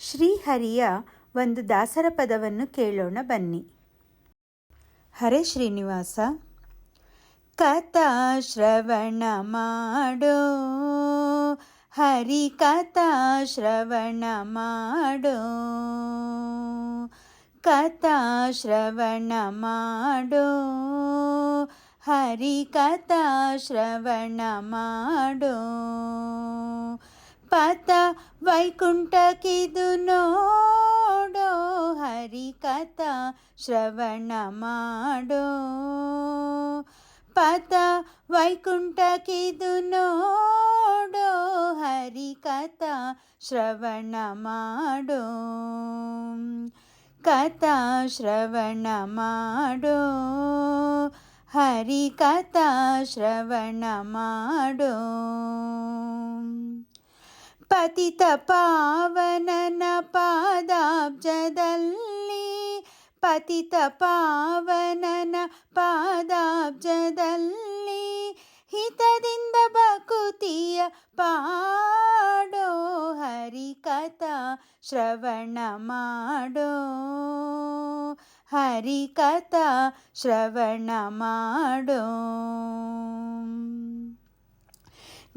ಶ್ರೀಹರಿಯ ಒಂದು ದಾಸರ ಪದವನ್ನು ಕೇಳೋಣ ಬನ್ನಿ. ಹರೇ ಶ್ರೀನಿವಾಸ, ಕಥಾ ಶ್ರವಣ ಮಾಡೋ. ಹರಿ ಕಥಾ ಶ್ರವಣ ಮಾಡೋ. ಕಥಾ ಶ್ರವಣ ಮಾಡೋ. ಹರಿ ಕಥಾ ಶ್ರವಣ ಮಾಡೋ. ಪತ ವೈಕುಂಠಕ್ಕಿದು ನೋಡೋ, ಹರಿ ಕಥಾ ಶ್ರವಣ ಮಾಡೋ. ಪತ ವೈಕುಂಠಕ್ಕಿದು ನೋಡೋ, ಹರಿ ಕಥಾ ಶ್ರವಣ ಮಾಡೋ. ಕಥಾ ಶ್ರವಣ ಮಾಡೋ, ಹರಿ ಕಥಾ ಶ್ರವಣ ಮಾಡೋ. ಪತಿತ ಪಾವನನ ಪಾದಾಬ್ಜದಲ್ಲಿ. ಪತಿತ ಪಾವನನ ಪಾದಾಬ್ಜದಲ್ಲಿ. ಹಿತದಿಂದ ಬಕುತಿಯ ಪಾಡೋ ಹರಿ ಕಥಾ ಶ್ರವಣ ಮಾಡೋ. ಹರಿ ಕಥಾ ಶ್ರವಣ ಮಾಡೋ.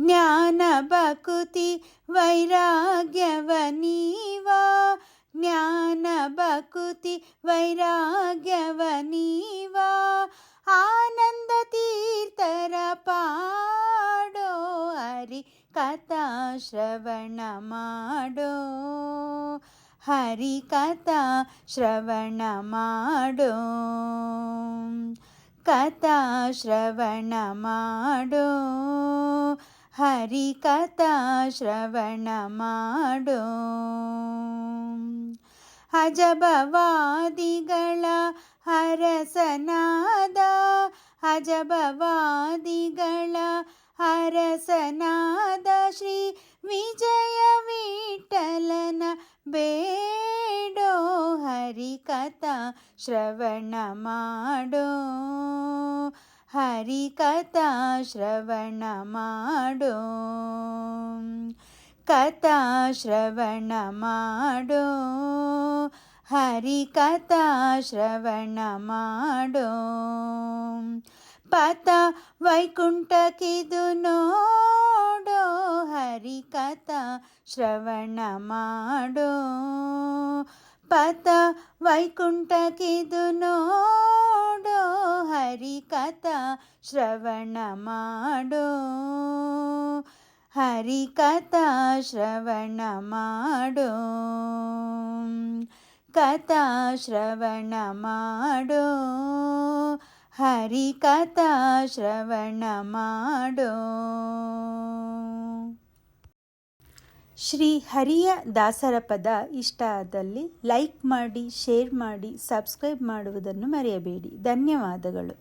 ಜ್ಞಾನ ಭಕುತಿ ವೈರಾಗ್ಯವ ನೀವಾ? ಜ್ಞಾನ ಬಕುತಿ ವೈರಾಗ್ಯವ ನೀವಾ? ಆನಂದ ತೀರ್ಥರ ಪಾಡೋ, ಹರಿ ಕಥಾ ಶ್ರವಣ ಮಾಡೋ. ಹರಿ ಕಥಾ ಶ್ರವಣ ಮಾಡೋ. ಕಥಾ ಶ್ರವಣ ಮಾಡೋ. ಹರಿ ಕಥಾ ಶ್ರವಣ ಮಾಡೋ. ಅಜಬವಾದಿಗಳ ಹರಸನಾದ ಅಜಬವಾದಿಗಳ ಹರಸನಾದ ಶ್ರೀ ವಿಜಯ ವಿಠಲನ ಬೇಡೋ ಹರಿ ಕಥಾ ಶ್ರವಣ ಮಾಡೋ. ಹರಿ ಕಥಾ ಶ್ರವಣ ಮಾಡೋ ಕಥಾ ಶ್ರವಣ ಮಾಡೋ ಹರಿ ಕಥಾ ಶ್ರವಣ ಮಾಡೋ ಪತ ವೈಕುಂಠಕ್ಕಿದು ನೋಡೋ ಹರಿ ಕಥಾ ಶ್ರವಣ ಮಾಡೋ ಪತ ವೈಕುಂಠಕ್ಕಿದು ನೋಡೋ ಹರಿ ಕಥಾ ಶ್ರವಣ ಮಾಡೋ. ಹರಿ ಕಥಾ ಶ್ರವಣ ಮಾಡೋ. ಕಥಾ ಶ್ರವಣ ಮಾಡೋ. ಹರಿ ಕಥಾ ಶ್ರವಣ ಮಾಡೋ. ಶ್ರೀ ಹರಿಯ ದಾಸರ ಪದ ಇಷ್ಟ ಆದಲ್ಲಿ ಲೈಕ್ ಮಾಡಿ ಶೇರ್ ಮಾಡಿ ಸಬ್ಸ್ಕ್ರೈಬ್ ಮಾಡುವುದನ್ನು ಮರೆಯಬೇಡಿ. ಧನ್ಯವಾದಗಳು.